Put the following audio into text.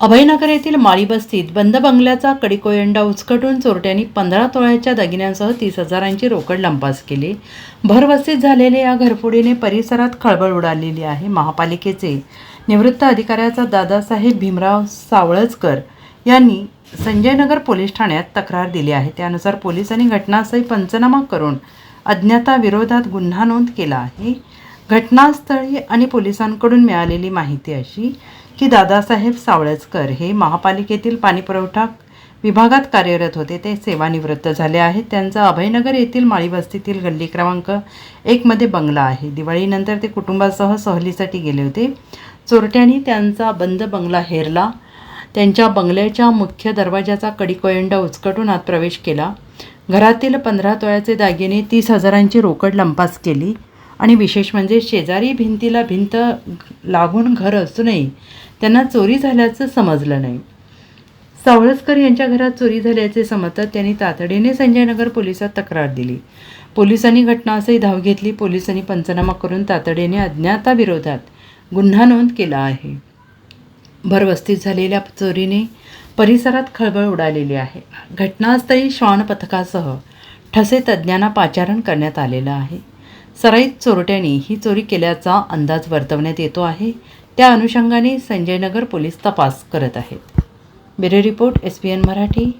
अभयनगर येथील माळी बस्तीत बंद बंगल्याचा कडीकोयंडा उचकटून चोरट्यांनी पंधरा तोळ्याच्या दागिन्यांसह तीस हजारांची रोकड लंपास केली. भरवस्तीत झालेल्या या घरफोडीने परिसरात खळबळ उडालेली आहे. महापालिकेचे निवृत्त अधिकाऱ्याचा दादासाहेब भीमराव सावळजकर यांनी संजयनगर पोलीस ठाण्यात तक्रार दिली आहे. त्यानुसार पोलिसांनी घटनास्थळी पंचनामा करून अज्ञाताविरोधात गुन्हा नोंद केला आहे. घटनास्थळी आणि पोलिसांकडून मिळालेली माहिती अशी की दादासाहेब सावळजकर हे महापालिकेतील पाणीपुरवठा विभागात कार्यरत होते. ते सेवानिवृत्त झाले आहेत. त्यांचा अभयनगर येथील माळीवस्तीतील गल्ली क्रमांक एकमध्ये बंगला आहे. दिवाळीनंतर ते कुटुंबासह सहलीसाठी गेले होते. चोरट्यांनी त्यांचा बंद बंगला हेरला. त्यांच्या बंगल्याच्या मुख्य दरवाजाचा कडीकोयंडा उचकटून आत प्रवेश केला. घरातील पंधरा तोळ्याचे दागिने तीस हजारांची रोकड लंपास केली. आणि विशेष म्हणजे शेजारी भिंतीला भिंत लागून घर असूनही त्यांना चोरी झाल्याचं समजलं नाही. सावळसकर यांच्या घरात चोरी झाल्याचे समजतात त्यांनी तातडीने संजयनगर पोलिसात तक्रार दिली. पोलिसांनी घटनास्थळी धाव घेतली. पोलिसांनी पंचनामा करून तातडीने अज्ञाताविरोधात गुन्हा नोंद केला आहे. भरवस्तीत झालेल्या चोरीने परिसरात खळबळ उडालेली आहे. घटनास्थळी श्वान पथकासह ठसे तज्ज्ञांना पाचारण करण्यात आलेलं आहे. सराईत चोरट्यांनी ही चोरी केल्याचा अंदाज वर्तवण्यात येतो आहे. त्या अनुषंगाने संजयनगर पोलीस तपास करत आहेत. Bureau report S P N Marathi.